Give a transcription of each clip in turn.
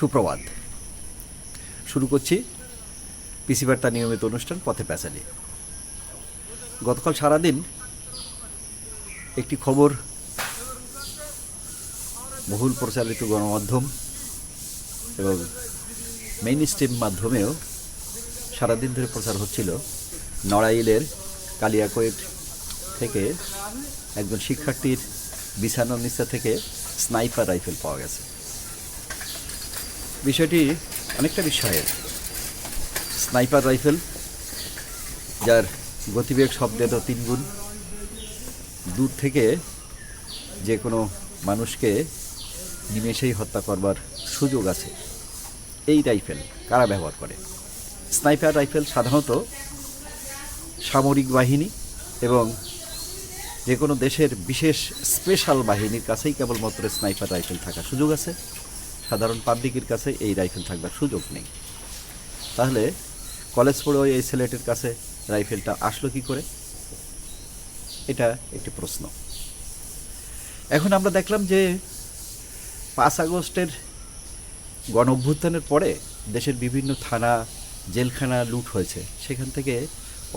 সুপ্রভাত। শুরু করছি পিসি বার্তা নিয়মিত অনুষ্ঠান পথে প্যাসালি গতকাল সারাদিন একটি খবর বহুল প্রচারিত গণমাধ্যম এবং মেইন স্ট্রিম মাধ্যমেও সারাদিন ধরে প্রচার হচ্ছিল। নড়াইলের কালিয়াকৈট থেকে একজন শিক্ষার্থীর বিছানার নিচা থেকে স্নাইপার রাইফেল পাওয়া গেছে। বিষয়টি অনেকটা বিষয়ের স্নাইপার রাইফেল, যার গতিবেগ শব্দের তিন গুণ দূর থেকে যে কোনো মানুষকে নিমেষেই হত্যা করবার সুযোগ আছে। এই রাইফেল কারা ব্যবহার করে? স্নাইপার রাইফেল সাধারণত সামরিক বাহিনী এবং যে কোনো দেশের বিশেষ স্পেশাল বাহিনীর কাছেই কেবলমাত্র স্নাইপার রাইফেল থাকার সুযোগ আছে। সাধারণ পাবলিকের কাছে এই রাইফেল থাকবার সুযোগ নেই। তাহলে কলেজ পড়েও এই ছেলেটির কাছে রাইফেলটা আসলো কি করে? এটা একটি প্রশ্ন। এখন আমরা দেখলাম যে পাঁচ আগস্টের গণ অভ্যুত্থানের পরে দেশের বিভিন্ন থানা, জেলখানা লুট হয়েছে। সেখান থেকে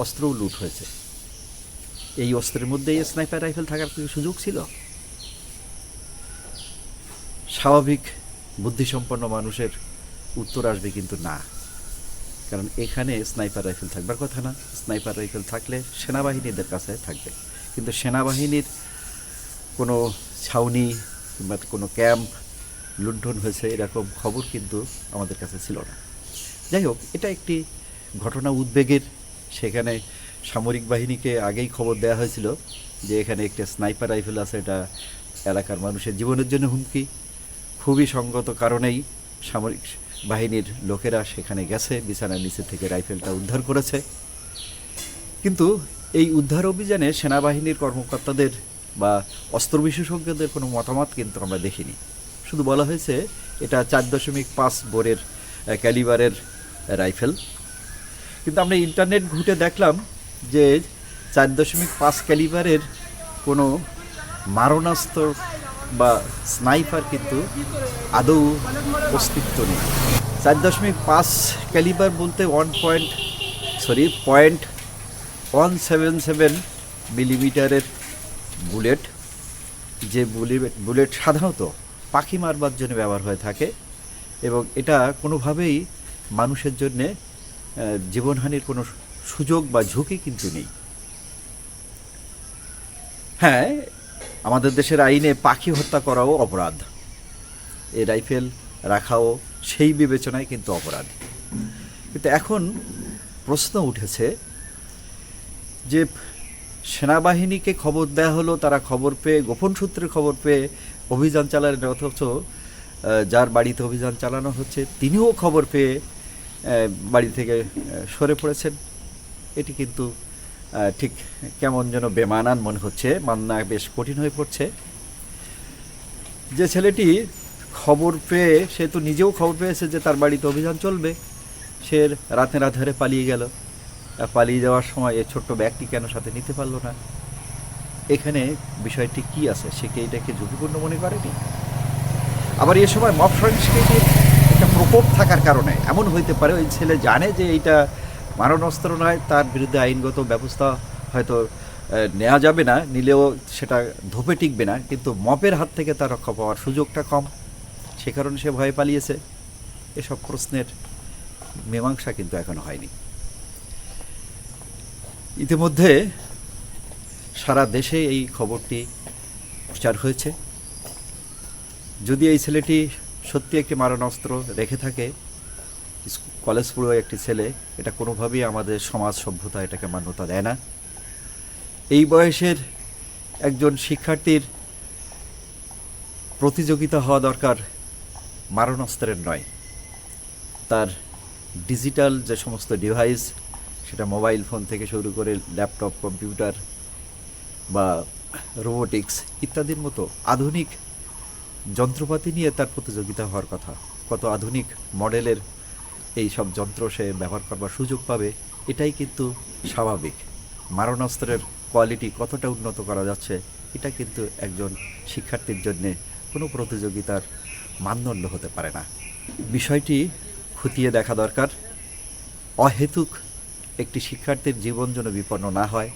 অস্ত্রও লুট হয়েছে। এই অস্ত্রের মধ্যেই স্নাইপার রাইফেল থাকার কিছু সুযোগ ছিল। স্বাভাবিক বুদ্ধিসম্পন্ন মানুষের উত্তর আসবে কিন্তু না। কারণ এখানে স্নাইপার রাইফেল থাকবার কথা না। স্নাইপার রাইফেল থাকলে সেনাবাহিনীদের কাছে থাকবে। কিন্তু সেনাবাহিনীর কোনো ছাউনি কিংবা কোনো ক্যাম্প লুণ্ঠন হয়েছে এরকম খবর কিন্তু আমাদের কাছে ছিল না। যাই হোক, এটা একটি ঘটনা উদ্বেগের। সেখানে সামরিক বাহিনীকে আগেই খবর দেওয়া হয়েছিল যে এখানে একটি স্নাইপার রাইফেল আছে। এটা এলাকার মানুষের জীবনের জন্য হুমকি। খুবই সঙ্গত কারণেই সামরিক বাহিনীর লোকেরা সেখানে গেছে, বিছানার নিচে থেকে রাইফেলটা উদ্ধার করেছে। কিন্তু এই উদ্ধার অভিযানে সেনাবাহিনীর কর্মকর্তাদের বা অস্ত্র বিশেষজ্ঞদের কোনো মতামত কিন্তু আমরা দেখিনি। শুধু বলা হয়েছে, এটা চার দশমিক পাঁচ বোরের ক্যালিবারের রাইফেল। কিন্তু আমরা ইন্টারনেট ঘুঁটে দেখলাম যে চার দশমিক পাঁচ ক্যালিবারের কোনো মারণাস্ত্র বা স্নাইপার কিন্তু আদৌ অস্তিত্ব নেই। চার দশমিক পাঁচ ক্যালিবার বলতে one point sorry point one seven seven মিলিমিটারের বুলেট। যে বুলেট বুলেট সাধারণত পাখি মারবার জন্য ব্যবহার হয়ে থাকে এবং এটা কোনোভাবেই মানুষের জন্যে জীবনহানির কোনো সুযোগ বা ঝুঁকি কিন্তু নেই। হ্যাঁ আমাদের দেশের আইনে পাখি হত্যা করাও অপরাধ। এ রাইফেল রাখাও সেই বিবেচনায় কিন্তু অপরাধ। কিন্তু এখন প্রশ্ন উঠেছে যে সেনাবাহিনীকে খবর দেওয়া হলো, তারা খবর পেয়ে, গোপন সূত্রে খবর পেয়ে অভিযান চালালেন, অথচ যার বাড়িতে অভিযান চালানো হচ্ছে, তিনিও খবর পেয়ে বাড়ি থেকে সরে পড়েছেন। এটি কিন্তু ঠিক কেমন যেন বেমানান মনে হচ্ছে, মান্না বেশ কঠিন হয়ে পড়ছে। যে ছেলেটি খবর পেয়ে, সে তো নিজেও খবর পেয়েছে যে তার বাড়িতে অভিযান চলবে। সে রাতে রাধারে পালিয়ে গেল। পালিয়ে যাওয়ার সময় এই ছোট্ট ব্যাগটি কেন সাথে নিতে পারল না? এখানে বিষয়টি কি আছে, সে কি এটাকে ঝুঁকিপূর্ণ মনে করেনি? আবার এ সময় মব সংস্কৃতির একটা প্রকোপ থাকার কারণে এমন হইতে পারে, ওই ছেলে জানে যে এইটা মারণাস্ত্র নয়, তার বিরুদ্ধে আইনগত ব্যবস্থা হয়তো নেওয়া যাবে না, নিলেও সেটা ধোপে টিকবে না, কিন্তু মপের হাত থেকে তার রক্ষা পাওয়ার সুযোগটা কম। সে কারণে সে ভয়ে পালিয়েছে। এসব প্রশ্নের মীমাংসা কিন্তু এখনও হয়নি। ইতিমধ্যে সারা দেশে এই খবরটি প্রচার হয়েছে। যদি এই ছেলেটি সত্যি একটি মারণাস্ত্র রেখে থাকে কলেজ পড়ুয়া একটি ছেলে, এটা কোনোভাবেই আমাদের সমাজ সভ্যতা এটাকে মান্যতা দেয় না। এই বয়সের একজন শিক্ষার্থীর প্রতিযোগিতা হওয়া দরকার মারণাস্ত্রের নয়। তার ডিজিটাল যে সমস্ত ডিভাইস, সেটা মোবাইল ফোন থেকে শুরু করে ল্যাপটপ, কম্পিউটার বা রোবোটিক্স ইত্যাদির মতো আধুনিক যন্ত্রপাতি নিয়ে তার প্রতিযোগিতা হওয়ার কথা। কত আধুনিক মডেলের এই সব যন্ত্র সে ব্যবহার করবার সুযোগ পাবে, এটাই কিন্তু স্বাভাবিক। মারণাস্ত্রের কোয়ালিটি কতটা উন্নত করা যাচ্ছে, এটা কিন্তু একজন শিক্ষার্থীর জন্যে কোনো প্রতিযোগিতার মানদণ্ড হতে পারে না। বিষয়টি খতিয়ে দেখা দরকার। অহেতুক একটি শিক্ষার্থীর জীবন যেন বিপন্ন না হয়,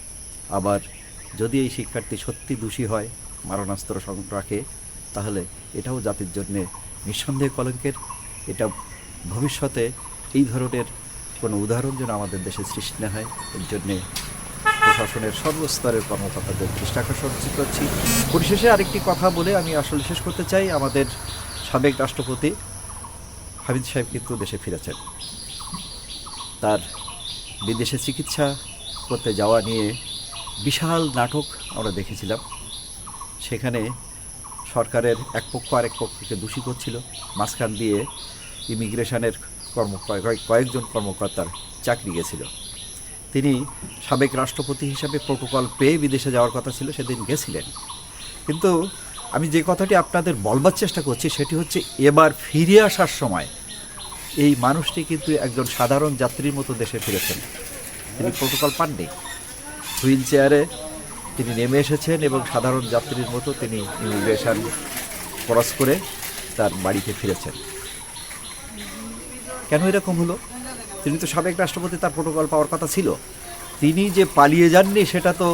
আবার যদি এই শিক্ষার্থী সত্যি দোষী হয়, মারণাস্ত্র রাখে, তাহলে এটাও জাতির জন্যে নিঃসন্দেহে কলঙ্কের। এটা ভবিষ্যতে এই ধরনের কোনো উদাহরণ যেন আমাদের দেশে সৃষ্টি না হয়, এর জন্যে প্রশাসনের সর্বস্তরের কর্মকর্তাদের দৃষ্টি আকর্ষণ করছি। পরিশেষে আরেকটি কথা বলে আমি আসলে শেষ করতে চাই। আমাদের সাবেক রাষ্ট্রপতি হামিদ সাহেব কিন্তু দেশে ফিরেছেন। তার বিদেশে চিকিৎসা করতে যাওয়া নিয়ে বিশাল নাটক আমরা দেখেছিলাম। সেখানে সরকারের এক পক্ষ আরেক পক্ষকে দোষী করছিল। মাঝখান দিয়ে ইমিগ্রেশনের কর্ম কয়েক- কয়েকজন কর্মকর্তার চাকরি গেছিল। তিনি সাবেক রাষ্ট্রপতি হিসাবে প্রোটোকল পেয়ে বিদেশে যাওয়ার কথা ছিল, সেদিন গেছিলেন। কিন্তু আমি যে কথাটি আপনাদের বলবার চেষ্টা করছি, সেটি হচ্ছে এবার ফিরে আসার সময় এই মানুষটি কিন্তু একজন সাধারণ যাত্রীর মতো দেশে ফিরেছেন। তিনি প্রোটোকল পাননি। হুইল চেয়ারে তিনি নেমে এসেছেন এবং সাধারণ যাত্রীর মতো তিনি ইমিগ্রেশন ক্রস করে তার বাড়িতে ফিরেছেন। কেন এরকম হলো? তিনি তো সাবেক রাষ্ট্রপতি, তার প্রোটোকল পাওয়ার কথা ছিল। তিনি যে পালিয়ে যাননি, সেটা তো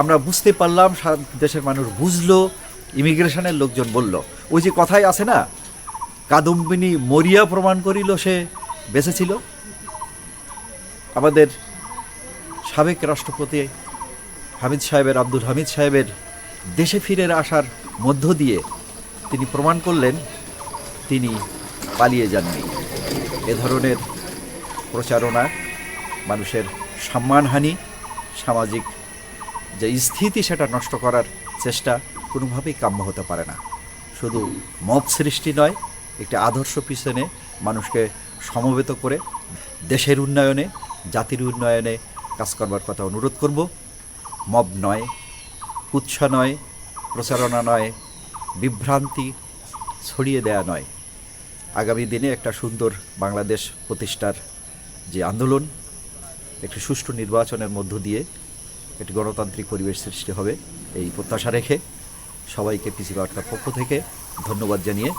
আমরা বুঝতে পারলাম দেশের মানুষ বুঝলো, ইমিগ্রেশনের লোকজন বলল। ওই যে কথাই আছে না, কাদম্বিনী মরিয়া প্রমাণ করিল সে বেঁচেছিল। আমাদের সাবেক রাষ্ট্রপতি হামিদ সাহেবের, আব্দুল হামিদ সাহেবের দেশে ফিরে আসার মধ্য দিয়ে তিনি প্রমাণ করলেন, তিনি পালিয়ে যাননি। এ ধরনের প্রচারণা মানুষের সম্মানহানি, সামাজিক যে স্থিতি সেটা নষ্ট করার চেষ্টা কোনোভাবেই কাম্য হতে পারে না। শুধু মব সৃষ্টি নয়, একটি আদর্শ পিছনে মানুষকে সমবেত করে দেশের উন্নয়নে, জাতির উন্নয়নে কাজ করবার কথা অনুরোধ করব। মব নয়, কুৎসা নয়, প্রচারণা নয়, বিভ্রান্তি ছড়িয়ে দেয়া নয়। আগামী দিনে একটা সুন্দর বাংলাদেশ প্রতিষ্ঠার যে আন্দোলন, একটি সুষ্ঠু নির্বাচনের মধ্য দিয়ে একটি গণতান্ত্রিক পরিবেশ সৃষ্টি হবে, এই প্রত্যাশা রেখে সবাইকে পিসি বার্তার পক্ষ থেকে ধন্যবাদ জানিয়ে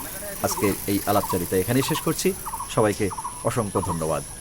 আজকে এই আলাপচারিতা এখানেই শেষ করছি। সবাইকে অসংখ্য ধন্যবাদ।